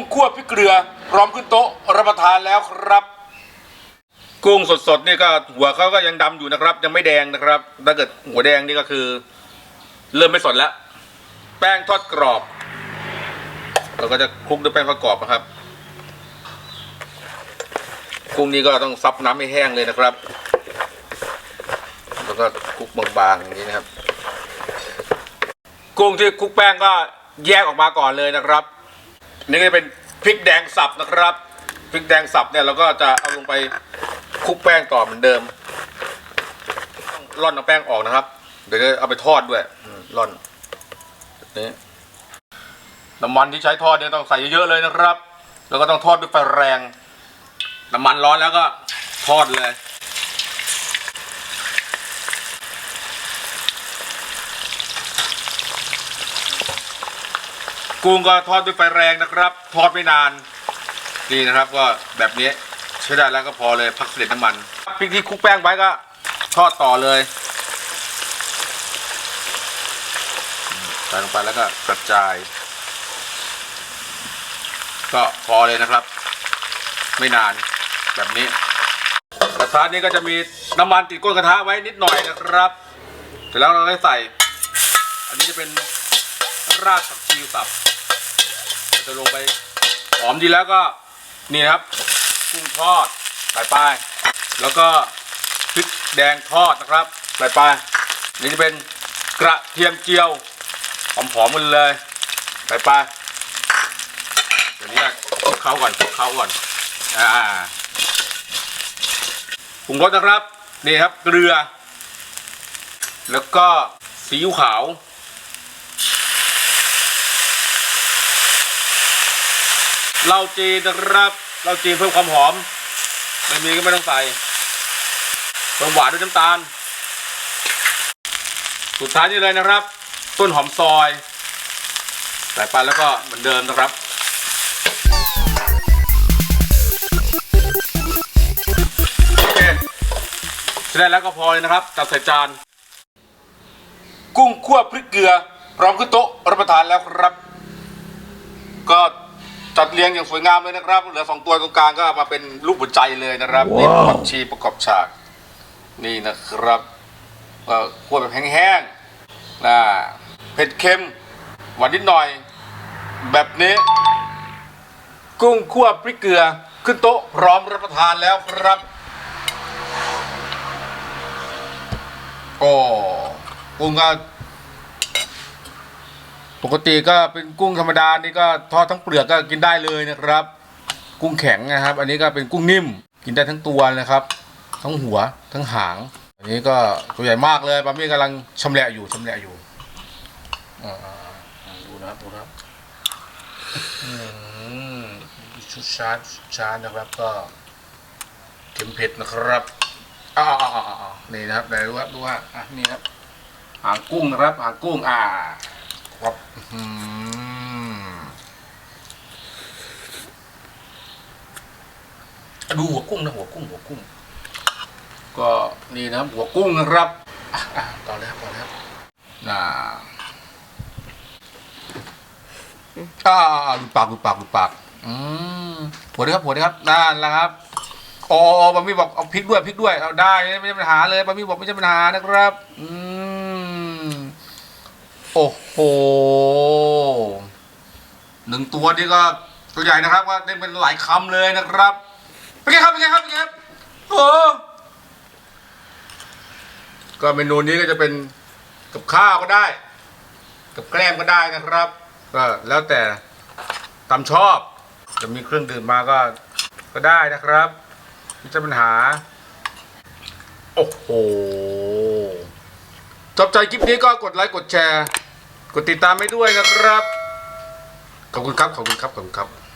งคั่วพริกเกลือพร้อมขึ้นโต๊ะรับประทานแล้วครับ กุ้งสดๆนี่ก็หัวเขาก็ยังดำอยู่นะครับ ยังไม่แดงนะครับ ถ้าเกิดหัวแดงนี่ก็คือ เริ่มไม่สดแล้ว แป้งทอดกรอบ เราก็จะคลุกด้วยแป้งทอดกรอบนะครับ กุ้งนี้ก็ต้องซับน้ำให้แห้งเลยนะครับ แล้วก็คลุกบางๆอย่างนี้นะครับ กุ้งที่คลุกแป้งก็แยกออกมาก่อนเลยนะครับ นี่ก็จะเป็นพริกแดงสับนะครับพริกแดงสับเนี่ยเราก็จะเอาลงไปคลุกแป้งต่อเหมือนเดิมร่อนเอาแป้งออกนะครับ เดี๋ยวจะเอาไปทอดด้วยร่อนนี้น้ำมันที่ใช้ทอดเนี่ยต้องใส่เยอะๆเลยนะครับ แล้วก็ต้องทอดด้วยไฟแรง น้ำมันร้อนแล้วก็ทอดเลย กุ้งก็ทอดด้วยไฟแรงนะครับ ทอดไม่นานนี่นะครับก็แบบนี้ใช้ได้แล้วก็พอเลยพักเสด็จน้ำมันพริกที่คลุกแป้งไว้ก็ทอดต่อเลยใส่ลงไปแล้วก็กระจาย ก็พอเลยนะครับ ไม่นานแบบนี้กระทะนี้ก็จะมีน้ำมันติดก้นกระทะไว้นิดหน่อยนะครับ เสร็จแล้วเราก็ใส่ อันนี้จะเป็น รากผักชีสับจะลงไปหอมดีแล้วก็นี่นะครับกุ้งทอดใส่ไปแล้วก็พริกแดงทอดนะครับใส่ไปนี่จะเป็นกระเทียมเจียวหอมๆกันเลยใส่ไปเดี๋ยวนี้คลุกเคล้าก่อนคลุกเคล้าก่อนอ่าปรุงรสนะครับนี่ครับเกลือ แล้วก็ซีอิ๊วขาว เหล้าจีนนะครับเหล้าจีนเพิ่มความหอม ไม่มีก็ไม่ต้องใส่เพิ่มหวานด้วยน้ำตาล สุดท้ายนี่เลยนะครับ ต้นหอมซอย ใส่ไปแล้วก็เหมือนเดิมนะครับโอเคเสร็จแล้วก็พอเลยนะครับจัดใส่จาน กุ้งคั่วพริกเกลือพร้อมขึ้นโต๊ะรับประทานแล้วครับ ก็ จัดเรียงอย่างสวยงามเลยนะครับ เหลือสองตัวตรงกลางก็มาเป็นรูปหัวใจเลยนะครับนี่ผักชีประกอบฉาก นี่นะครับก็คั่วแบบแห้งๆนะเผ็ดเค็มหวานนิดหน่อย แบบนี้ กุ้งคั่วพริกเกลือขึ้นโต๊ะพร้อมรับประทานแล้วครับโอ้กุ้งก็ ปกติก็เป็นกุ้งธรรมดานี่ก็ทอดทั้งเปลือกก็กินได้เลยนะครับ กุ้งแข็งนะครับ อันนี้ก็เป็นกุ้งนิ่ม กินได้ทั้งตัวนะครับ ทั้งหัวทั้งหาง อันนี้ก็ตัวใหญ่มากเลยปามี่กำลังชำแหละอยู่ชำแหละอยู่ดูนะครับดูนะครับชุดชาร์จชุดชาร์จนะครับก็เค็มเผ็ดนะครับอ่าอ่าอ่าอ่านี่นะครับไหนดูครับดูว่าอะนี่ครับหางกุ้งนะครับหางกุ้งอ่า อืมดูหัวกุ้งนะหัวกุ้งหัวกุ้ง ก็นี่นะหัวกุ้งนะครับอะต่อเลยครับต่อเลยครับน่าอ่าดูปากดูปากดูปากอืมหัวด้วยครับหัวด้วยครับนั่นแหละครับอ๋อบะมี่บอกเอาพริกด้วยพริกด้วยเอาได้ไม่ใช่ปัญหาเลยบะมี่บอกไม่ใช่ปัญหานะครับ อืม โอ้โหหนึ่งตัวนี่ก็ตัวใหญ่นะครับว่าได้เป็นหลายคำเลยนะครับเป็นไงครับเป็นไงครับเป็นไงครับโอ้ก็เมนูนี้ก็จะเป็นกับข้าวก็ได้ กับแกล้มก็ได้นะครับ ก็แล้วแต่ตามชอบ จะมีเครื่องดื่มมาก็ก็ได้นะครับไม่ใช่ปัญหา โอ้โหชอบใจคลิปนี้ก็กดไลค์กดแชร์ กดติดตามให้ด้วยนะครับ ขอบคุณครับ ขอบคุณครับ ขอบคุณครับ